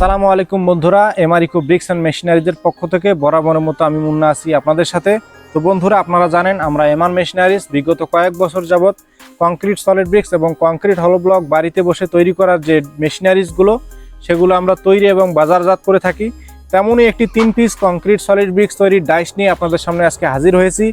আসসালামু আলাইকুম বন্ধুরা এমআরিকো ব্রিক্স অ্যান্ড মেশিনারিজের পক্ষ থেকে বরাবরের মতো আমি মুন্না আছি আপনাদের সাথে। তো বন্ধুরা, আপনারা জানেন আমরা এমআর মেশিনারিজ বিগত কয়েক বছর যাবৎ কংক্রিট সলিড ব্রিক্স এবং কংক্রিট হলো ব্লক বাড়িতে বসে তৈরি করার যে মেশিনারিজগুলো, সেগুলো আমরা তৈরি এবং বাজারজাত করে থাকি। তেমনই একটি তিন পিস কংক্রিট সলিড ব্রিক্স তৈরির ডাইস নিয়ে আপনাদের সামনে আজকে হাজির হয়েছি,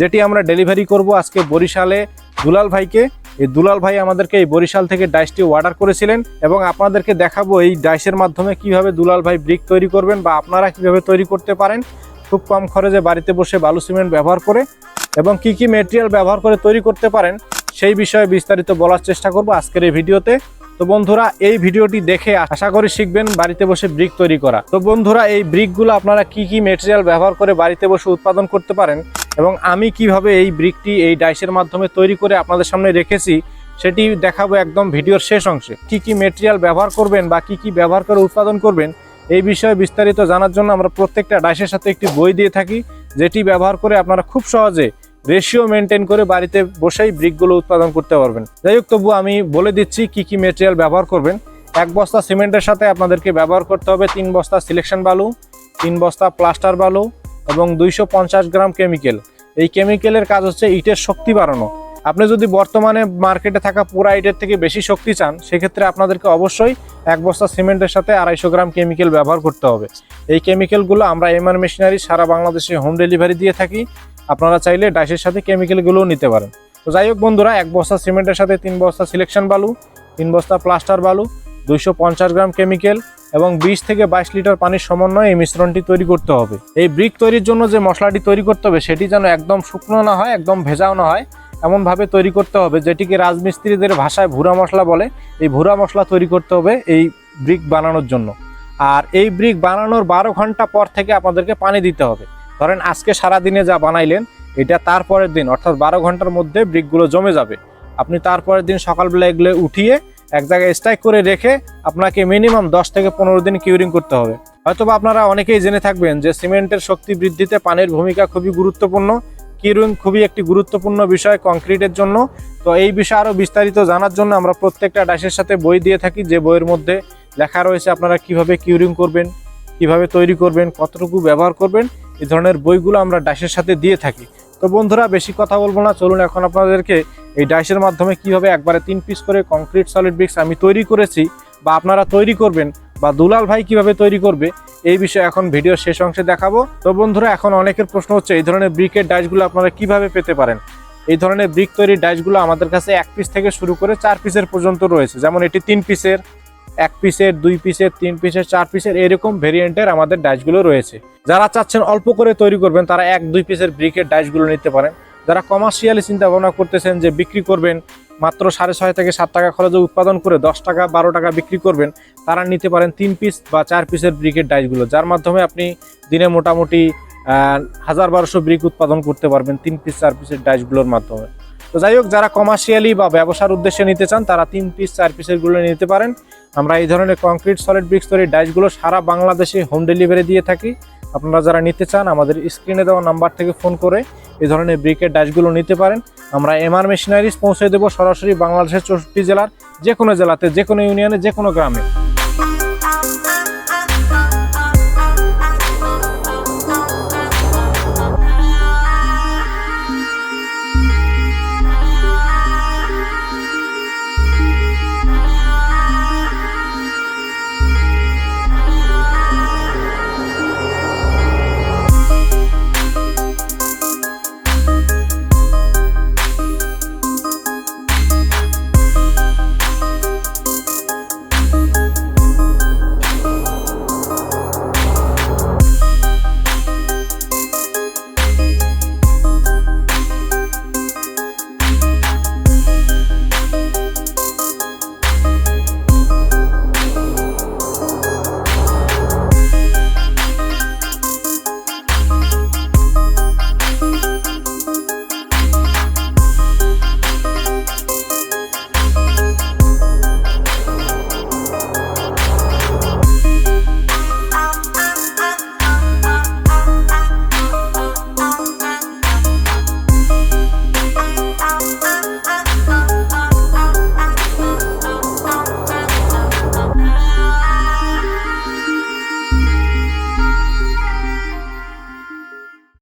যেটি আমরা ডেলিভারি করব আজকে বরিশালে দুলাল ভাইকে। এই দুলাল ভাই আমাদেরকে এই বরিশাল থেকে ডাইসটি অর্ডার করেছিলেন এবং আপনাদেরকে দেখাবো এই ডাইসের মাধ্যমে কীভাবে দুলাল ভাই ব্রিক তৈরি করবেন বা আপনারা কীভাবে তৈরি করতে পারেন। খুব কম খরচে বাড়িতে বসে বালু সিমেন্ট ব্যবহার করে এবং কি কি মেটেরিয়াল ব্যবহার করে তৈরি করতে পারেন, সেই বিষয়ে বিস্তারিত বলার চেষ্টা করব আজকের এই ভিডিওতে। তো বন্ধুরা, এই ভিডিওটি দেখে আশা করি শিখবেন বাড়িতে বসে ব্রিক তৈরি করা। তো বন্ধুরা, এই ব্রিকগুলো আপনারা কি কি মেটেরিয়াল ব্যবহার করে বাড়িতে বসে উৎপাদন করতে পারেন এবং আমি কীভাবে এই ব্রিকটি এই ডাইসের মাধ্যমে তৈরি করে আপনাদের সামনে রেখেছি, সেটি দেখাবো একদম ভিডিওর শেষ অংশে। কি কি মেটেরিয়াল ব্যবহার করবেন বা কি কি ব্যবহার করে উৎপাদন করবেন, এই বিষয়ে বিস্তারিত জানার জন্য আমরা প্রত্যেকটা ডাইসের সাথে একটি বই দিয়ে থাকি, যেটি ব্যবহার করে আপনারা খুব সহজে রেশিও মেনটেন করে বাড়িতে বসেই ব্রিকগুলো উৎপাদন করতে পারবেন। যাই হোক তবু আমি বলে দিচ্ছি কি কি মেটেরিয়াল ব্যবহার করবেন। এক বস্তা সিমেন্টের সাথে আপনাদেরকে ব্যবহার করতে হবে তিন বস্তা সিলেকশন বালু, তিন বস্তা প্লাস্টার বালু এবং দুইশো পঞ্চাশ গ্রাম কেমিক্যাল এই কেমিক্যালের কাজ হচ্ছে ইটের শক্তি বাড়ানো। আপনি যদি বর্তমানে মার্কেটে থাকা পুরা ইটের থেকে বেশি শক্তি চান, সেক্ষেত্রে আপনাদেরকে অবশ্যই এক বস্তা সিমেন্টের সাথে আড়াইশো গ্রাম কেমিক্যাল ব্যবহার করতে হবে। এই কেমিক্যালগুলো আমরা এমআর মেশিনারি সারা বাংলাদেশে হোম ডেলিভারি দিয়ে থাকি। আপনারা চাইলে ডাইসের সাথে কেমিক্যালগুলোও নিতে পারেন। তো যাই হোক বন্ধুরা, এক বস্তা সিমেন্টের সাথে তিন বস্তা সিলেকশন বালু, তিন বস্তা প্লাস্টার বালু, দুইশো পঞ্চাশ গ্রাম কেমিক্যাল এবং বিশ থেকে বাইশ লিটার পানির সমন্বয়ে এই মিশ্রণটি তৈরি করতে হবে। এই ব্রিক তৈরির জন্য যে মশলাটি তৈরি করতে হবে, সেটি যেন একদম শুকনো না হয়, একদম ভেজাও না হয়, এমনভাবে তৈরি করতে হবে, যেটিকে রাজমিস্ত্রিদের ভাষায় ভুরা মশলা বলে। এই ভুরা মশলা তৈরি করতে হবে এই ব্রিক বানানোর জন্য। আর এই ব্রিক বানানোর বারো ঘণ্টা পর থেকে আপনাদেরকে পানি দিতে হবে। ধরেন আজকে সারা দিনে যা বানাইলেন, এটা তারপরের দিন, অর্থাৎ বারো ঘণ্টার মধ্যে ব্রিকগুলো জমে যাবে। আপনি তারপরের দিন সকালবেলা এগুলো উঠিয়ে এক জায়গায় স্ট্রাইক করে রেখে আপনাকে মিনিমাম দশ থেকে পনেরো দিন কিউরিং করতে হবে। হয়তোবা আপনারা অনেকেই জেনে থাকবেন যে সিমেন্টের শক্তি বৃদ্ধিতে পানির ভূমিকা খুবই গুরুত্বপূর্ণ। কিউরিং খুবই একটি গুরুত্বপূর্ণ বিষয় কংক্রিটের জন্য। তো এই বিষয়ে আরও বিস্তারিত জানার জন্য আমরা প্রত্যেকটা ডাইসের সাথে বই দিয়ে থাকি। যে বইয়ের মধ্যে লেখা রয়েছে আপনারা কীভাবে কিউরিং করবেন, কীভাবে তৈরি করবেন, কতটুকু ব্যবহার করবেন, এই ধরনের বইগুলো আমরা ডাইসের সাথে দিয়ে থাকি। তো বন্ধুরা, বেশি কথা বলব না। চলুন এখন আপনাদেরকে এই ডাইসের মাধ্যমে কীভাবে একবারে তিন পিস করে কংক্রিট সলিড ব্রিক্স আমি তৈরি করেছি বা আপনারা তৈরি করবেন বা দুলাল ভাই কীভাবে তৈরি করবে, এই বিষয়ে এখন ভিডিও শেষ অংশে দেখাবো। তো বন্ধুরা, এখন অনেকের প্রশ্ন হচ্ছে, এই ধরনের ব্রিকের ডাইসগুলো আপনারা কীভাবে পেতে পারেন? এই ধরনের ব্রিক তৈরির ডাইসগুলো আমাদের কাছে এক পিস থেকে শুরু করে চার পিসের পর্যন্ত রয়েছে। যেমন এটি তিন পিসের এক পিসের দুই পিসের তিন পিসের চার পিসের এরকম ভেরিয়েন্টের আমাদের ডাইসগুলো রয়েছে। যারা চাচ্ছেন অল্প করে তৈরি করবেন, তারা এক, দুই পিসের ব্রিকের ডাইসগুলো নিতে পারেন। যারা কমার্শিয়ালি চিন্তা ভাবনা করতেছেন যে বিক্রি করবেন, মাত্র সাড়ে ছয় থেকে সাত টাকা খরচে উৎপাদন করে দশ টাকা, বারো টাকা বিক্রি করবেন, তারা নিতে পারেন তিন পিস বা চার পিসের ব্রিকের ডাইসগুলো যার মাধ্যমে আপনি দিনে মোটামুটি হাজার বারোশো ব্রিক উৎপাদন করতে পারবেন তিন পিস চার পিসের ডাইসগুলোর মাধ্যমে। তো যাই হোক, যারা কমার্শিয়ালি বা ব্যবসার উদ্দেশ্যে নিতে চান, তারা তিন পিস চার পিসেরগুলো নিতে পারেন। আমরা এই ধরনের কংক্রিট সলিড ব্রিক্স তৈরি ডাইসগুলো সারা বাংলাদেশে হোম ডেলিভারি দিয়ে থাকি। আপনারা যারা নিতে চান, আমাদের স্ক্রিনে দেওয়া নাম্বার থেকে ফোন করে এই ধরনের ব্রিকের ডাইসগুলো নিতে পারেন। আমরা এমআর মেশিনারিজ পৌঁছে দেবো সরাসরি বাংলাদেশের চৌষট্টি জেলার যে কোনো জেলাতে, যে কোনো ইউনিয়নে, যে কোনো গ্রামে।